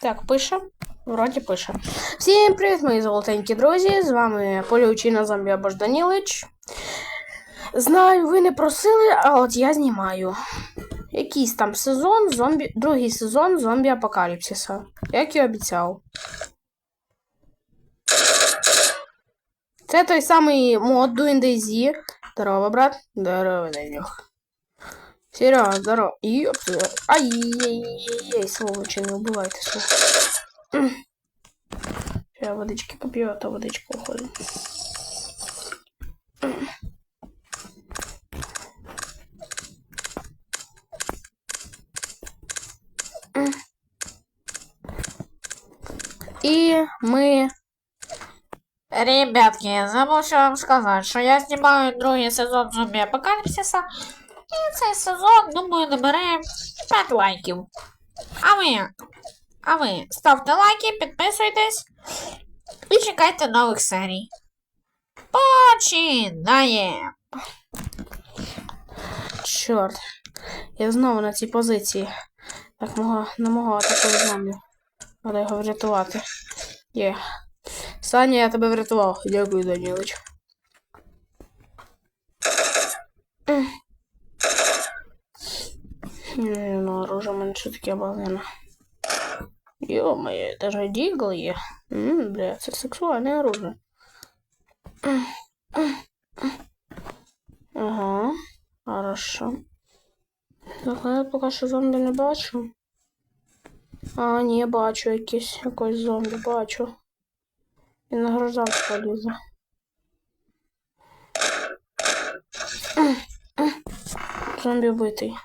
Так, пише. Вроді пише. Всім привіт, мої золотенькі друзі! З вами полюючий на зомбі або ж Данілич. Знаю, ви не просили, а от я знімаю. Якийсь там сезон зомбі. Другий сезон зомбі апокаліпсиса. Як і обіцяв. Це той самий мод Doing DayZ. Здорово, брат. Здорово, Данюх. Серега, здорово. Ёпта. Ай-яй-яй-яй, сволочи, не убивайте, сволочи. Я водички попью, а то водичка уходит. И мы... Ребятки, я забув що вам сказати, що я знімаю другий сезон зомбі апокаліпсиса. І цей сезон, думаю, набере 5 лайків. А ви? А ви ставте лайки, підписуйтесь і чекайте нових серій. Починаємо! Чорт. Я знову на цій позиції. Так мого, не мого атакувати зомбі. Треба його врятувати. Є. Саня, я тебе врятував. Дякую, Данілич. Ні, ну оружие у мене що таке балина. Ё-моё, это же дигл є. М, бля, це сексуальне оружие. Ех, ех, ех. Ага, хорошо. Так, я поки що зомбі не бачу. А, ні, бачу якийсь, якийсь зомбі, бачу. Він на гражданство лізе. Зомбі вбитий.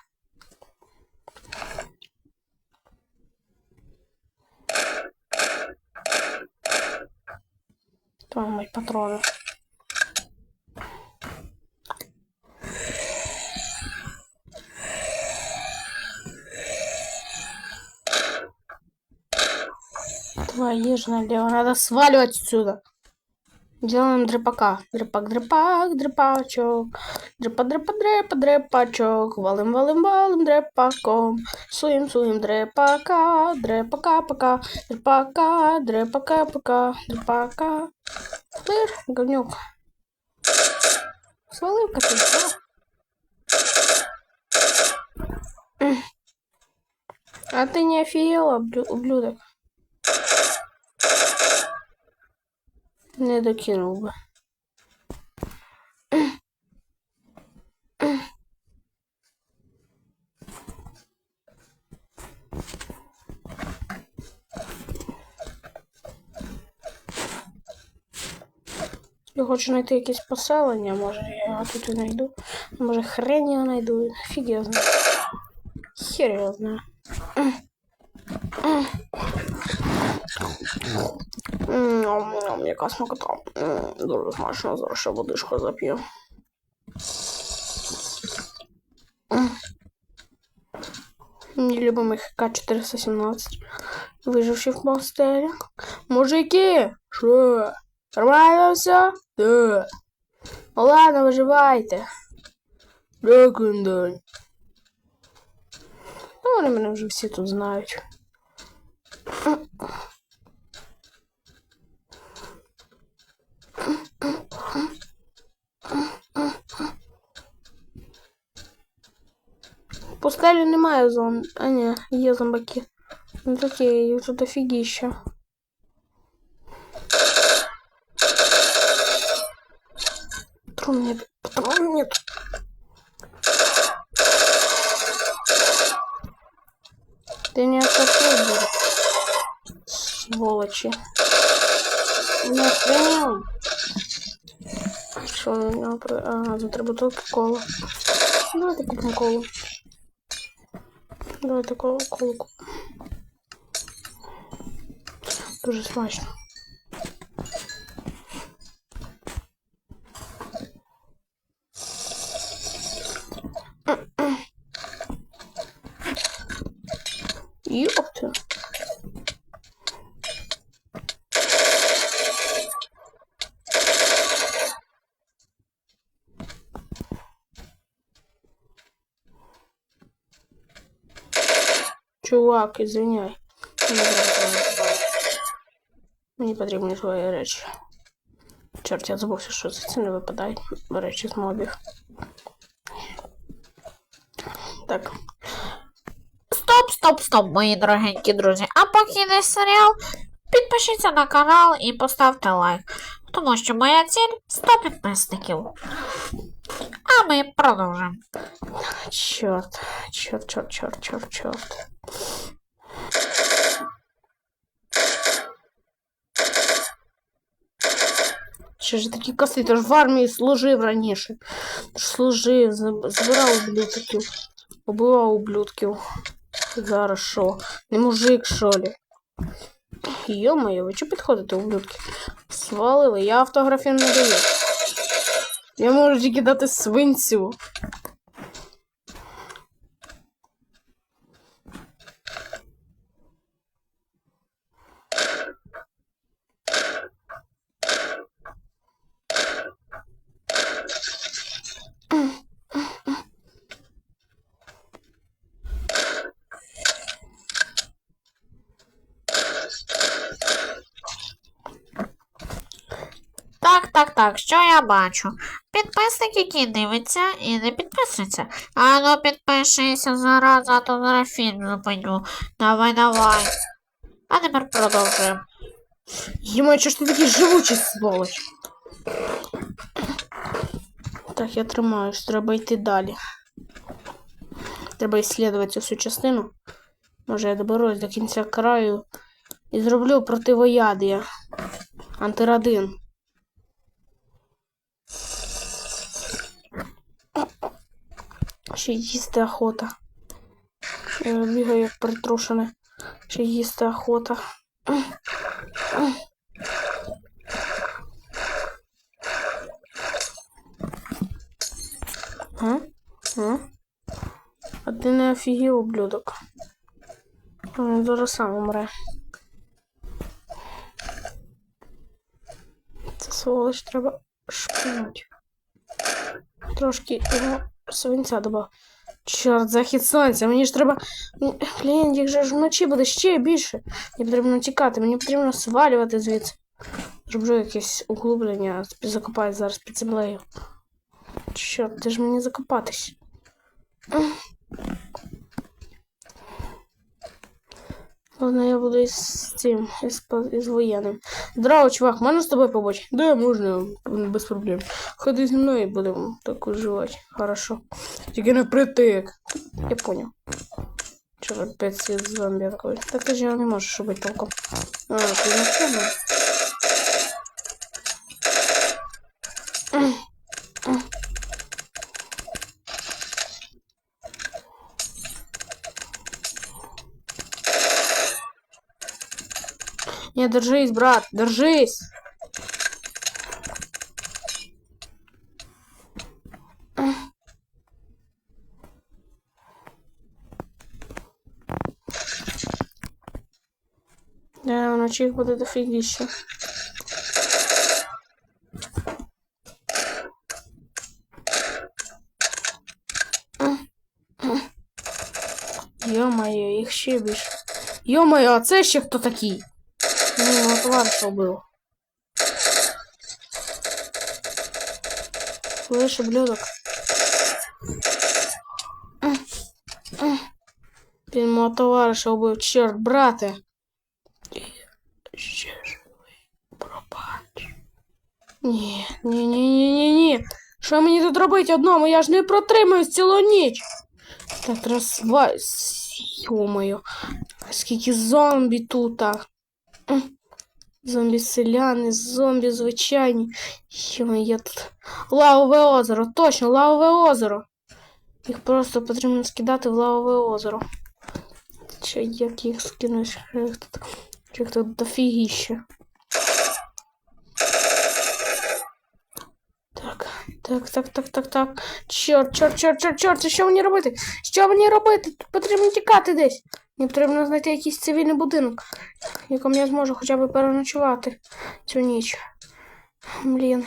Там мої патрони. Твоя же налево. Надо сваливать отсюда. Делаем дрепака. Дрепак, дрепак, дрепачок. Дрепа, дрепа, дрепа, дрепачок. Валим, валим, валим дрепаком. Суем, суем дрепака. Дрепака, пока. Дрепака, дрепака, пока. Дрепака. Слышь, говнюк. Свалив-ка ты, да? М. А ты не офигела, блю- ублюдок? Не докинув би. Я хочу знайти якесь поселення, може я його тут і знайду. Може хрень його знайду. Фіг я знаю. Хер я. Яка смакота. Дуже смачно, зараз ще водичку зап'ю. Мій любимий ХК-417. Виживши в постелі. Мужики! Що? Нормально все? Да. Ну ладно, виживайте. Дякую, Дань. Ну, вони мене вже всі тут знають. В пустелі немає зон. А ні, є зомбаки. Ну такі, їх тут офігіща. Патрон нет, патрон нет. Ты не отошел, Сволочи. Не охренел. Що у нього. Ага, за три бутилки кола. Давайте купимо колу. Давайте колу, купимо. Дуже смачно. Ёпта. Чувак, извиняй. Не не Мені потрібні твої речі. Чорт, я забувся, що це, це не випадають речі з мобів. Так, Стоп, стоп, стоп, мої дорогенькі друзі. А поки йде серіал, підпишіться на канал і поставте лайк. Тому що моя ціль 100 підписників. А ми продовжимо. чорт, чорт, чорт, чорт, чорт, чорт. Ще ж такі коси, ти ж в армії служив раніше. Ти ж служив, збирав ублюдків, убивав ублюдків. Зараз що? Не мужик, що ли? Йо-моє, ви чого підходите, ублюдки? Свалили, я автографів не даю. Я можу тільки дати свинцю. Так, так, так, що я бачу? Підписник, який дивиться і не підписується. А ну підпишися зараз, а то зараз фільм зупиню. Давай, давай. А тепер продовжуємо. Єма, чого ж ти такий живучий, сволоч? Так, я тримаюсь, треба йти далі. Треба іслідувати цю всю частину. Може, я доберусь до кінця краю і зроблю противоядія. Антирадин. Ще їсти охота. Я бігаю як притрушене. Ще їсти охота. А? А? А ти не офігів, ублюдок. Він зараз сам умре. Це сволоч треба шпинуть. Трошки його свинця добав. Чорт, захід сонця, мені ж треба. Блін, їх же ж вночі буде ще більше. Мені потрібно тікати, мені потрібно свалювати звідси. Зроблю якесь углублення, закопаю зараз під землею. Чорт, де ж мені закопатись? Ладно, я буду із цим, із, із воєнним. Здорово, чувак, можна з тобою побачити? Да, можна, без проблем. Ходи зі мною і будемо так уживати. Хорошо. Тільки не притик. Я понял. Чого опять світ зомбі такой? Так ти ж його не можеш робити толком. А, ти не чому? Не, держись, брат, держись. Да, вночі їх буде дофігіще. Йо-моє, їх ще більше. Йо-моє, а це ще хто такий? Ні, мого товариша вбив. Слышь, ублюдок. Він мого товариша вбив. Чорт, брате. Ще живий. Пробач. Ні, ні, ні, ні, ні, ні. Що мені тут робити одному? Я ж не протримаюсь цілу ніч. Так, розва... Йо-моє. Скільки зомбі тут. а. М. Зомбі-селяни, зомбі звичайні. Йо, я тут. Лавове озеро, точно, лавове озеро. Їх просто потрібно скидати в лавове озеро. Чи як їх скинуть? Їх тут, їх тут дофігіще. Так, так, так, так, так, так. Чорт, чорт, чорт, чорт, чорт, що мені робити? Що мені робити? Потрібно тікати десь. Мені потрібно знайти якийсь цивільний будинок, в якому я зможу хоча б переночувати цю ніч. Блін.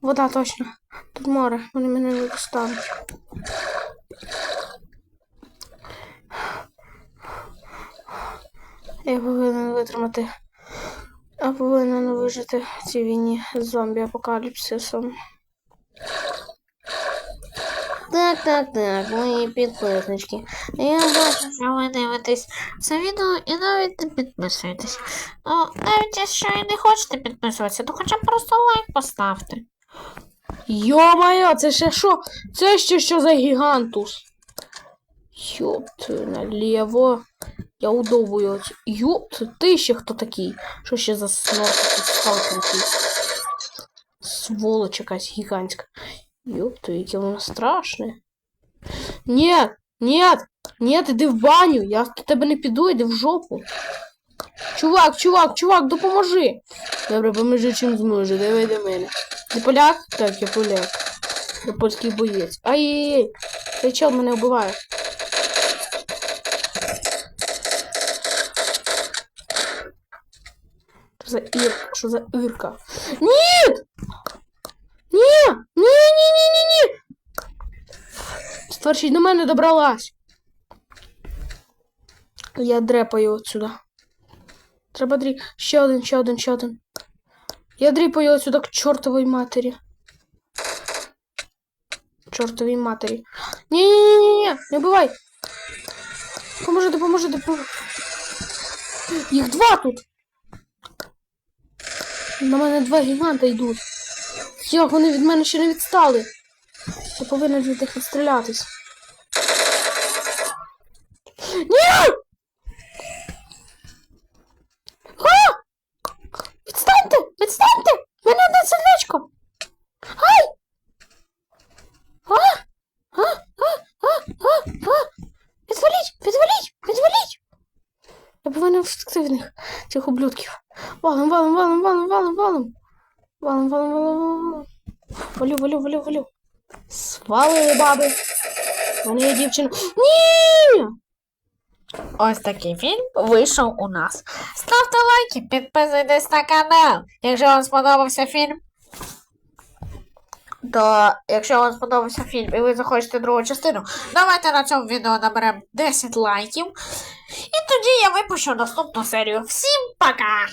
Вода точно. Тут море, вони мене не достануть. Я повинен витримати. Я повинен вижити в цій війні з зомбі-апокаліпсисом. Так, так, так, мої підписнички. Я бачу, що ви дивитесь це відео і навіть не підписуєтесь. Ну, навіть якщо і не хочете підписуватися, то хоча б просто лайк поставте. Йо-моє, це ще що? Це ще що за гігантус? Йоп, твою наліво. Я удовбую. оці- Йоп, ти ще хто такий? Що ще за снорк сталкинг? Сволоч якась гігантська. Твою, яке воно страшне. Ні, ні, ні, іди в баню. Я до тебе не піду, іди в жопу. Чувак, чувак, чувак, допоможи. Добре, поможи чим зможе, давай до мене. Ти поляк? Так, я поляк. Я польський боєць. Ай-яй-яй! Цей чел мене вбиває. Що за ірка? Що за ірка? Ні! Ні, ні, ні, ні, ні! Старший до мене добралась. Я дрепаю отсюда. Треба дрі. Ще один, ще один, ще один. Я дріпаю отсюда к чортовій матері. Чортовій матері. Ні-ні-ні-ні, не вбивай. Поможете, поможете, поможете. Їх два тут. На мене два гіганта йдуть. Як вони від мене ще не відстали. Я повинен від них відстрілятись. Ні! А! Відстаньте! Відстаньте! В Мене одне сердечко! Ай! А! А! А! А! А! А! Відваліть! Відваліть! Відваліть! Я повинен втекти в них, цих ублюдків. Валим, валим, валим, валим, валим, валим. Валим, валим, валим, валим, валим. Валю, валю, валю, валю. Свалили баби. У мене є дівчина. Ні! Ось такий фільм вийшов у нас. Ставте лайки, підписуйтесь на канал. Якщо вам сподобався фільм. То, якщо вам сподобався фільм і ви захочете другу частину, давайте на цьому відео наберемо 10 лайків. І тоді я випущу наступну серію. Всім пока!